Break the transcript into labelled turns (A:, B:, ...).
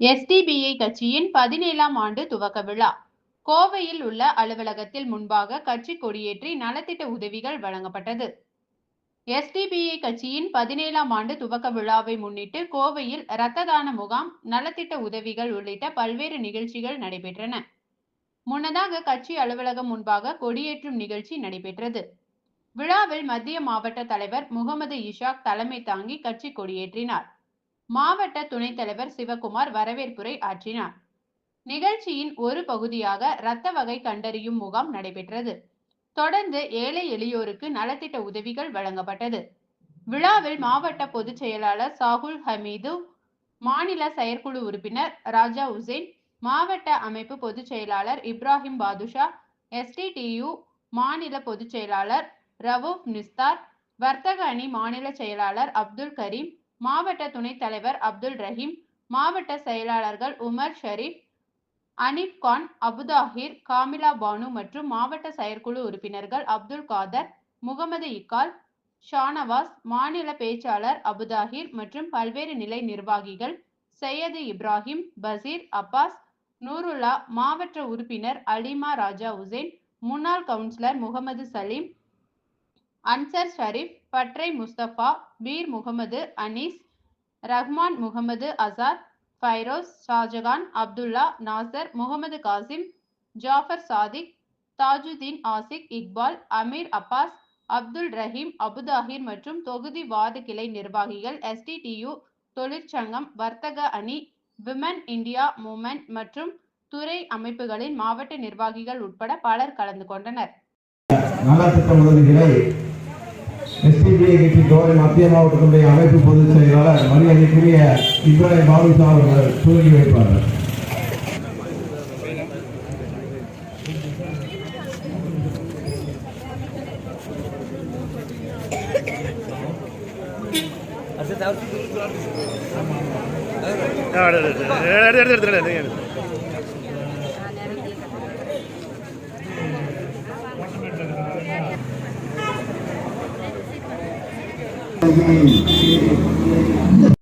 A: SDPI கட்சியின் பதினேழாம் ஆண்டு துவக்க விழா. கோவையில் உள்ள அலுவலகத்தில் முன்பாக கட்சி கொடியேற்றி நலத்திட்ட உதவிகள் வழங்கப்பட்டது. எஸ்டிபிஐ கட்சியின் பதினேழாம் ஆண்டு துவக்க விழாவை முன்னிட்டு கோவையில் இரத்த தான முகாம் நலத்திட்ட உதவிகள் உள்ளிட்ட பல்வேறு நிகழ்ச்சிகள் நடைபெற்றன. முன்னதாக கட்சி அலுவலகம் முன்பாக கொடியேற்றும் நிகழ்ச்சி நடைபெற்றது. விழாவில் மத்திய மாவட்ட தலைவர் முகமது இஷாக் தலைமை தாங்கி கட்சி கொடியேற்றினார். மாவட்ட துணைத் தலைவர் சிவகுமார் வரவேற்புரை ஆற்றினார். நிகழ்ச்சியின் ஒரு பகுதியாக இரத்த வகை கண்டறியும் முகாம் நடைபெற்றது. தொடர்ந்து ஏழை எளியோருக்கு நலத்திட்ட உதவிகள் வழங்கப்பட்டது. விழாவில் மாவட்ட பொதுச் செயலாளர் சாகுல் ஹமீது மாநில செயற்குழு உறுப்பினர் ராஜா உசேன் மாவட்ட அமைப்பு பொதுச் செயலாளர் இப்ராஹிம் பாதுஷா எஸ்டிடியு மாநில பொதுச் செயலாளர் ரவூப் நிஸ்தார் வர்த்தக அணி மாநில செயலாளர் அப்துல் கரீம் மாவட்ட துணைத் தலைவர் அப்துல் ரஹீம் மாவட்ட செயலாளர்கள் உமர் ஷரீப் அனீப் கான் அபுதாஹிர் காமிலா பானு மற்றும் மாவட்ட செயற்குழு உறுப்பினர்கள் அப்துல் காதர் முகமது இக்கால் ஷானவாஸ் மாநில பேச்சாளர் அபுதாஹிர் மற்றும் பல்வேறு நிலை நிர்வாகிகள் சையது இப்ராஹிம் பசீர் அப்பாஸ் நூருல்லா மாவட்ட உறுப்பினர் அலிமா ராஜா உசேன் முன்னாள் கவுன்சிலர் முகமது சலீம் அன்சர் ஷரீப் பட்ரை முஸ்தபா பீர் முகமது அனீஸ் ரஹ்மான் முகமது அசாத் ஃபைரோஸ் ஷாஜகான் அப்துல்லா நாசர் முகமது காசிம் ஜாஃபர் சாதிக் தாஜுதீன் ஆசிக் இக்பால் அமீர் அப்பாஸ் அப்துல் ரஹீம் அபுதாஹிர் மற்றும் தொகுதி வார்டு கிளை நிர்வாகிகள் எஸ்டிடியு தொழிற்சங்கம் வர்த்தக அணி விமன் இந்தியா மூமெண்ட் மற்றும் துறை அமைப்புகளின் மாவட்ட நிர்வாகிகள் உட்பட பலர் கலந்து கொண்டனர்.
B: நலத்திட்ட உதவிகளை எஸ்பிபிஐ கட்சி கோவை மத்திய மாவட்டத்தினுடைய அமைப்பு பொதுச் செயலாளர் மரியாதைக்குரிய இப்ராஹிம் பாலுசா அவர்கள் துவங்கி வைப்பார்கள்.
C: எடுத்து எடுத்து எடுத்து
B: Thank you.